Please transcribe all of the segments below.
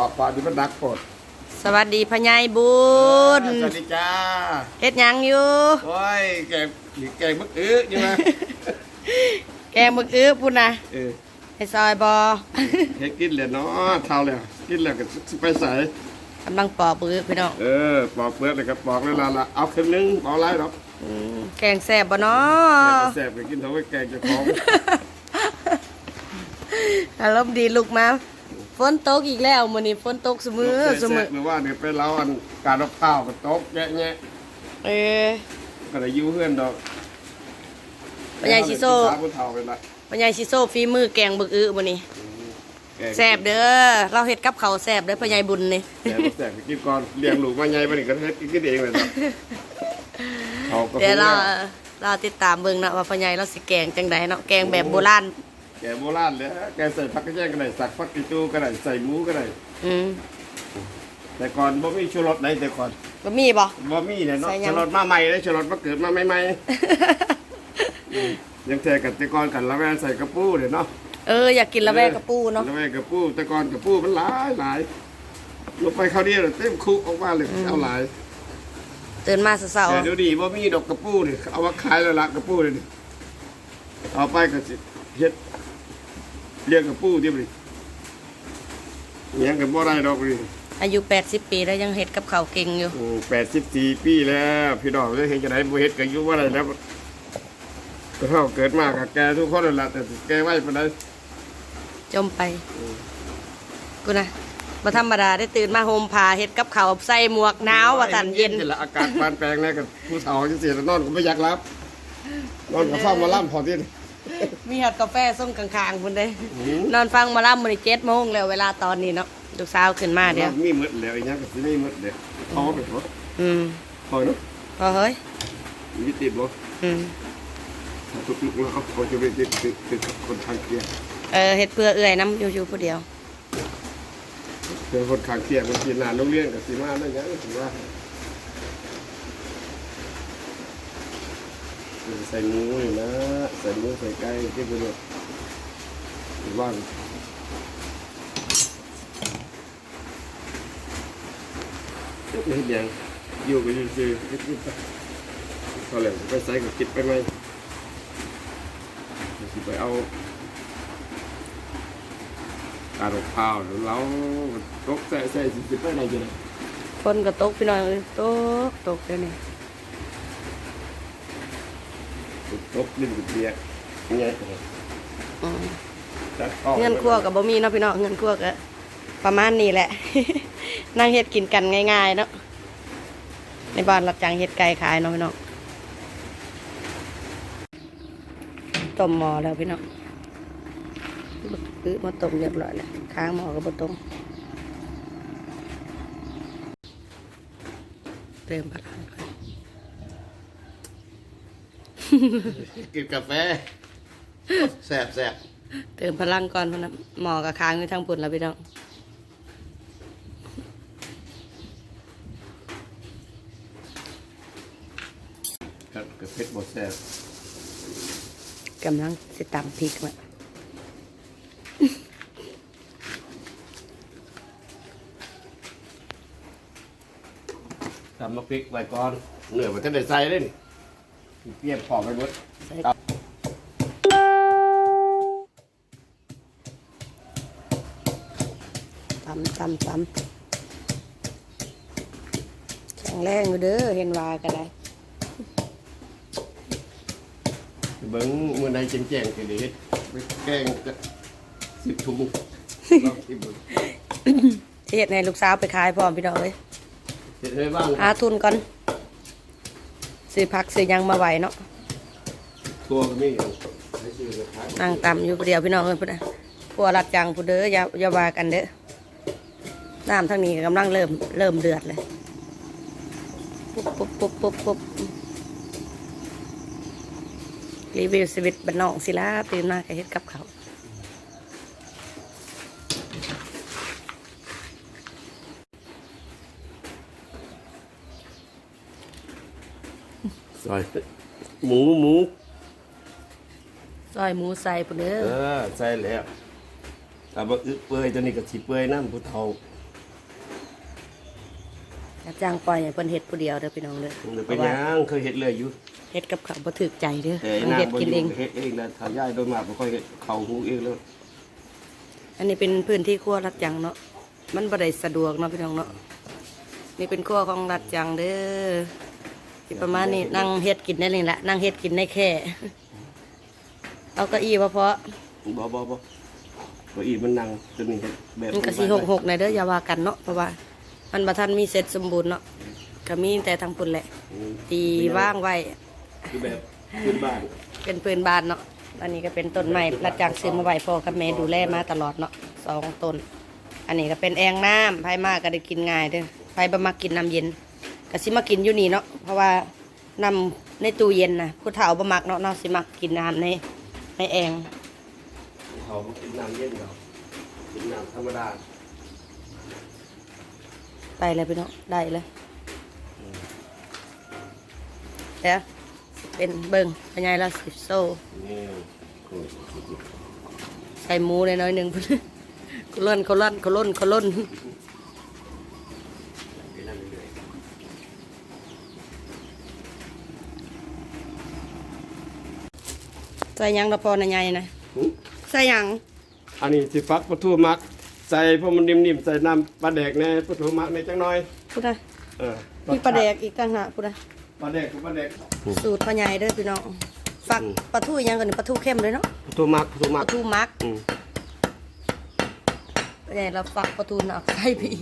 ออกความที่มันดักปดสวัสดีพญายบุญสวัสดีจ้าเฮ็ดหยังอยู่โอ้ยแกงแกงมึกอื้อใช่ไหมแกงมึกอื้อพุ่นนะเออให้ซอยบอเฮ็ดกินเลยเนาะเท่าแล้วกินแล้วก็สิไปใส่กำลังปอกมือพี่น้องเออปอกเปลือกเลยก็ปอกแล้วละละเอาครึ่งนึงเอาไรหรอกอืมแกงแซ่บบ่เนาแต่ะก็แซ่บไปกินเท่าไว้แกงเจะของอารมณ์ดีลูกมา ฝนตกอีกแล้วมื้อนี้ฝนตกเสมอเสมแซ่อบหรือว่าเนี่ยไปเล้าอันการรับข้าวก็ตกแยะแยะเออก็ได้อยู่เพื่อนดอกพญายชิโซ่สาวผู้เฒ่าไปละพญายชิโซฝีมือแกงบึกอื้อมื้อนี้กงแซ่บเด้อ เราเฮ็ดกับข้าวแซ่บเด้อพญายบุญนี่แซ่บแซ่บไปกินก่อนเลี้ยงลูกมาใหญ่ปานนี้ก็เฮ็ดกินเองเลยครับเขาก็เดี๋ยวเราพูแล้วเราติดตามเบิ่งเนาะว่าพญายเราสิแกงจังไดเนาะแกงแบบโบราณแก โบราณเลยฮะแกใส่ผักกระเจี๊ยบก็ได้สักผักกีจูก็ได้ใส่หมูก็ได้อืมแต่ก่อนบ่มีชูรสไหนแต่ก่อนบ่มีบ่ บ่มีเนี่ยเนาะใส่หยัง ชูรสมาใหม่เลยชูรสมาเกิดมาใหม่ๆยังแต่กันแต่ก่อนกันละแม่ใส่กระปูเด้เนาะ เอออยากกินละแวกกระปูเนาะละแม่กระปูแต่ก่อนกระปูมันหลายหลายลงไปเขาวเดียวเต็มคุกออกมาเลยเอาหลายตื่นมาเช้าแต่เดี๋ยวนี้บ่มีดอกกระปูนี่เอามาขายแล้วละกระปูนี่เอาไปก็สิเฮ็ด เลี้ยงกระปูที่บ่นี่เลี้ยงก็บ่ได้ดอกนี่ๆอายุ 80 ปีแล้วยังเฮ็ดกับข้าวเก่งอยู่ โอ้แปดสิบสี่ปีแล้ว พี่น้องจะเห็นจะได้บ่เฮ็ดกันอยู่ว่าอะไรแล้วก็เท่าเกิดมากกับแกทุกคนนั่นแหละแต่แกไว้ปานใด จมไปกูนะบ่ธรรมดาได้ตื่นมาโฮมผ้าเฮ็ดกับข้าวใส่หมวกหนาวว่าตันเย็นละอากาศเปลี่ยนแปลงนะกับผู้เฒ่าจังซี่นอนก็ไม่อยากรับ นอนกับฟ้ามาล่ำพอที่นี่ มีฮอตกาแฟส่งข้างๆพุ่นเด้อืมนอนฟังหมาล่ำมื้อนี้7โมงแล้วเวลาตอนนี้เนาะลูกสาวขึ้นมาเดี๋ยวมีหมดแล้วอีหยังก็สิมีหมดแล้วพอไปบ่อืมพอเนาะพอเฮ้ยมีติดบ่อืมทุกๆแล้วเขาเขาจะไปติดติดติดคนทางเคียงเออเฮ็ดเพื่อเอื้อยน้ำอยู่ๆผู้เดียวเป็นคนทางเคียงคนกินนานโรงเรียนก็สิมาได้หยังถือว่า ใส่หมูนี่นะ ใส่หมูใส่ไก่ที่บ่ได้ว่างเฮ็ดหยังอยู่ก็อยู่ซื่อๆเฮ็ดอยู่ไปเขาแล้วไปใส่ก็คิดไปไหมสิไปเอาการอาข้าวหรือเราตกใส่ใส่สิไปไหนกันคนก็ตกพี่น้องเอ้ยตกตกเดี๋ยวนี้ ตกลิ้นเบียกยังไงอืมจัดข้าวเงินครัวกับบ่มีเนาะพี่น้องเงินครัวก็ประมาณนี้แหละ นั่งเฮ็ดกินกันง่ายๆเนาะในบ้านรับจ้างเฮ็ดไก่ขายเนาะพี่น้องต้มหม้อแล้วพี่น้องคือมาต้มเรียบร้อยแล้วค้างหม้อก็บ่ต้มเติมพลัง ก่อนกินกาแฟแสบแสบเติมพลังก่อนพุ่นนะหม้อก็ค้างอยู่ทางปุ่นแล้วพี่น้องกับกาแฟบดแสบกำลังสิตำพริกไว้ทำมาพริกไว้ก่อนเหนื่อยมันจะได้ใส่เลยนี่ เปรี้ยนพอไปหมดใส่ครับตำตำตำแข็งแรงอยู่เด้อเห็นว่ากันได้เบิ้งมือในแจ้งแจ้งๆกันดีเฮ็ดไปแกงจะสิบถุงลองสิเบิ่งสิเฮ็ดให้ลูกสาวไปขายพร้อมพี่น้องเลยเฮ็ดให้บ้างหาทุนก่อน ซื้อผักซื้อหยังมาไหวเนาะทัวก็มีอยู่ให้ซื้อเลยครับนั่งตำอยู่ผู้เดียวพี่น้องเอ้ยพุ่นน่ะพวกรัดจังผู้เด้ออย่าอย่าว่ากันเด้อน้ำทางนี้กำลังเริ่มเริ่มเดือดเลยปุ๊บปุ๊บปุ๊บปุ๊บปุ๊บรีวิวชีวิตบ้านนอกสิละตื่นมาก็เฮ็ดกับเขาว ซอยหมูหมูซอยหมูใส่พุ่นเด้อเออใส่แล้วแต่ว่าอึเปื่อยตัวนี้ก็สิเปื่อยน้ำผู้เฒ่าจะจ้างปล่อยให้เพิ่นเฮ็ดผู้เดียวเด้อพี่น้องเด้อหรือเพเป็นราะหว่ายังเคยเฮ็ดเลยอยู่เฮ็ดกับข้าวบ่ถูกใจเด้อแต่ต้องนางเฮ็ดบ่กินอเอยู่งเฮ็ดเองแล้วถ้าย้ายโดยมากบ่ค่อยเฮ็ดเข้าหูเองแล้วอันนี้เป็นพื้นที่ครัวรัดจังเนาะ มันบ่ได้สะดวกเนาะพี่น้องเนาะ นี่เป็นครัวของรัดจังเด้อ สิประมาณนี้นั่งเฮ็ดกินได้นี่แหละนั่งเฮ็ดกินได้แค่ เอาเก้าอี้มาเพาะบ่บ่บ่เก้าอี้มันนั่งตัวนี้เฮ็ดแบบมันก็สิหกหกในเด้ออย่าว่ากันเนาะเพราะว่า มันบ่ทันมีเสร็จสมบูรณ์เนาะก็มีแต่ทางพุ่นแหละอืมตีว่างไว้คือแบบพื้นบ้านเป็นปืนบานเนาะอันนี้ก็เป็นต้นไม้รัดจางซื้อมาไว้พ่อกับแม่ดูแลมาตลอดเนาะสองต้น อันนี้ก็เป็นแองน้ำไผมากก็ได้กินง่ายเด้อไผบ่มากินน้ำเย็น ก็สิมากินอยู่นี่เนาะเพราะว่าน้ำในตู้เย็นนะผู้เฒ่าบ่มักเนาะเนาะสิมักกินน้ำในในแองเขาบ่กินน้ำเย็นเนาะกินน้ำธรรมดาได้เลยพี่น้องได้เลยแล้วเป็นเบิ่งเป็นไงล่ะสิโซ่นี่โอ้ยใส่หมูเลยน้อยหนึ่งพุ่นเขาล่นเขาล่นเขาล่นเขาล่น ไปนั่นเรื่อย ใส่หยังละพอนะยายนะๆหึใส่หยังอันนี้สิฟักปลาทูมัก ใส่พวกมันนิ่มๆใส่น้ำปลาแดกในปลาทูมักในจังน้อยพูดนะเออมีปลาแดกอีกต่างหากพูดนะปลาแดกกับปลาแดกสูตรพ่อใหญ่เด้อพี่น้องฝักปลาทูอิหยังกันปลาทูเข้มเลยเนาะปลาทูมักปลาทูปมักลาทูมักอืมพ่อใหญ่เราฝักปลาทูหนักใส่พี่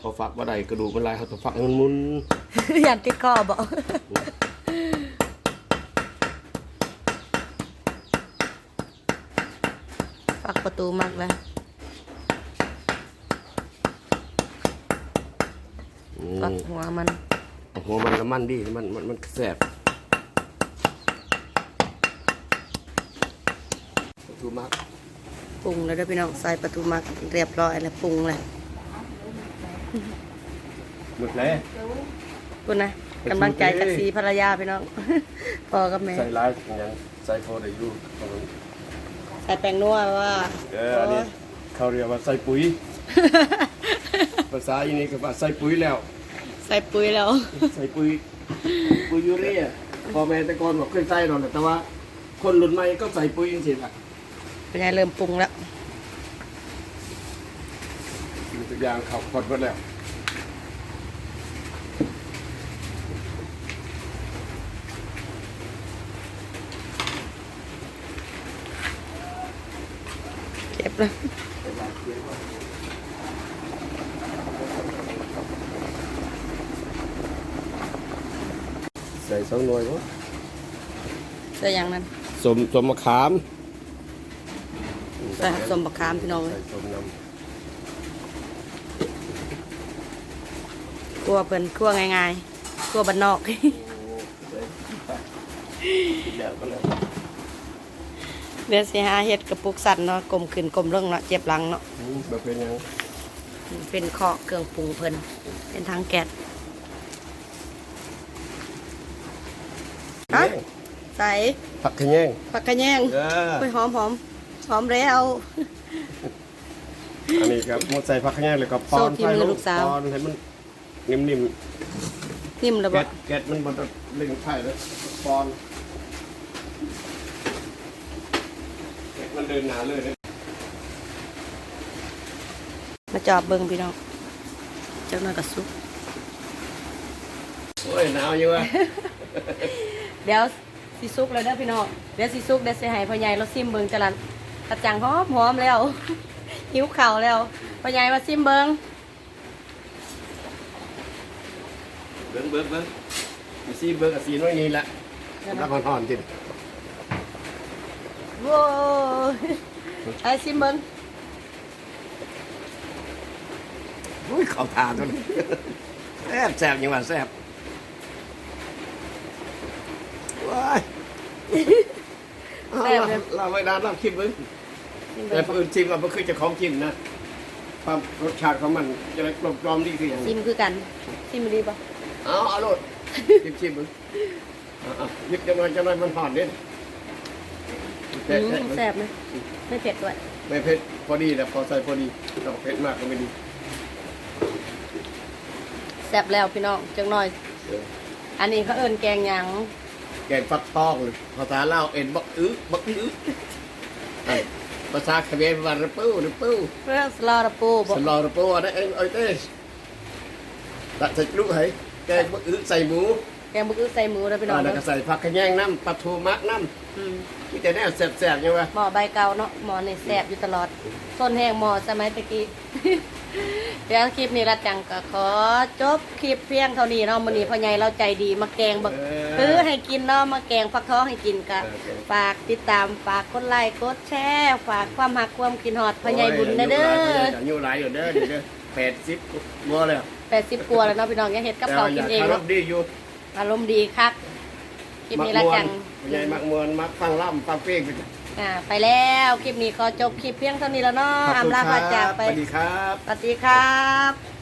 พอฟักบ่ได้กระดูกมันลายเขาต้องฟักให้มันหมุนอยากติดคอบอก ฝักประตูมักเลยอืฝักมหัวมันโอ้โหมันน้ำมันดีมันมันมันแสบปลาทูมักปรุงแล้วเด้อพี่น้องใส่ประตูมักเรียบร้อยแล้วปรุงเลยหมดแล้วคุณนะกำลังใจจากสีภรรยาพี่น้องพ่อกับแม่ใส่ลายอย่างใส่โฟได้อยู่ ใส่แป้งนัวว่า เอออันนี้เขาเรียกว่าใส่ปุ๋ย ภาษาอันนี้ก็ว่าใส่ปุ๋ยแล้ว ใส่ปุ๋ยแล้ว ใส่ปุ๋ย ปุ๋ยยูเรียพ่อแม่แต่ก่อนบอกเคยใส่หรอกแต่ว่า คนรุ่นใหม่ก็ใส่ปุ๋ยจริงๆอะเป็นไงเริ่มปรุงแล้วสิ่งทุกอย่างเขาพดหมดแล้ว เก็บแล้วใส่สองหน่วยก็ใส่อย่างนั้นสมสมมะขามใส่สมบักขามพี่น้องใส่สมน้ครัวเพิ่นครัวง่ายๆครัวบ้านนอกำกินแล้วก็แล้ว เดี๋ยวสิหาเฮ็ดกระปุกสั่นเนาะกลมขึ้นกลมลงเนาะเจ็บหลังเนาะอืมแบบเป็นหยังเป็นข้อเครื่องปรุงเพิ่นเป็นทางแก๊สฮะใส่ผักขะแยงผักกระแยงเออไปหอมหอมหอมแล้วอันนี้ครับหมดใส่ผักขะแยงเลยก็ปอนสูตรที่มือลูกสาวปอนให้มันนิ่มนิ่มแล้วๆบ่แก๊สแก๊สมันบดเล่งไข่แล้วปอนแก๊ส มันเดินหนาเลยนะมาจอบเบิ่งพี่น้องจักหน่อยก็สุกโอ้ยหนาวอยู่วะเดี๋ยวสิสุกเลยเด้อพี่น้องเดี๋ยวสิสุกเดี๋ยวสิให้พ่อใหญ่เราซิมเบิ่งจังลันกระจังหอมหอมแล้ว หิวข้าวแล้วพ่อใหญ่มาซิมเบิ่งเบิ้งเบิ้งเบิ้งมีซีเบิ้งกับซีน้อยนี่แหละรักห่อนๆจริง โว้ยไอ้ซิมเบิ่งอุ้ยเขาทานตัวนี้แซ่บแซ่บยังว่าแซ่บว้ายเอาเราเราไว้นานเราคิดเบิ้งซิมแต่เบิ่งผู้อื่นชิมมันก็คือเจะของกินนะความรสชาติของมันจะได้กลมกลอมดีคืออย่างซินี้มคือกันซิมดีป่ะเอาเอาโลดชิมชิมมึงเอาเอาหยิบจังหน่อยจังหน่อยมันห่อนนิด อืมแซ่บไหมไม่เผ็ดด้วย ไม่เผ็ดพอดีแหละพอใส่พอดีเราเผ็ดมากก็ไม่ดีแซ่บแล้วพี่น้องจังหน่อย อันนี้เขาเอิ้นแกงหยังแกงฟักทองภาษาลาวเอ็นบักอื้อบักอื้อไอ้ภาษาเขมรว่าระปูระปูเพื่อสลอระปูบ่สลอระปูอันนั้นเองเอ้ยเต้ตัดใส่ลูกให้แกงบักอื้อใส่หมู แกงบุกอึใส่หมูแล้วพี่น้องแล้วเด้ก็อใส่ผักขะแยงน้ำปลาทูมักน้อืมำมีแต่แนวแซ่บๆยังวะหมอใบเก่าเนาะหมอนี่แซ่บอยู่ตลอดต้นแห้งหมอสมัยตะกี้เดี๋ยวคลิปนี้รัดจังก็ขอจบคลิปเพียงเท่านี้เนาะมื้อนี้พ่อใหญ่เราใจดีมาแกงบักซื้อให้กินเนาะมาแกงฟักทองให้กินก็ฝากติดตามฝากกดไลค์กดแชร์ฝากความหักความกินฮอดพ่อใหญ่บุญนะเด้ออายุหลายอยู่เด้อเดี๋ยวเด้อแปดสิบบัวเลย80กว่าแล้วเนาะพี่น้องยังเฮ็ดกับข้าวกินเองรเนาะบดีอยู่ อารมณ์ดีคักคลิปมักนี้มรัดวนจังใหญ่มักมวนมักฟังล่ำฟังเพลงไปจ้ะอ่าไปแล้วคลิปนี้ขอจบคลิปเพียงเท่านี้แล้วเนาะขอบอำคุณลาคพารัจากบไปสวัสดีครับสวัสดีครับ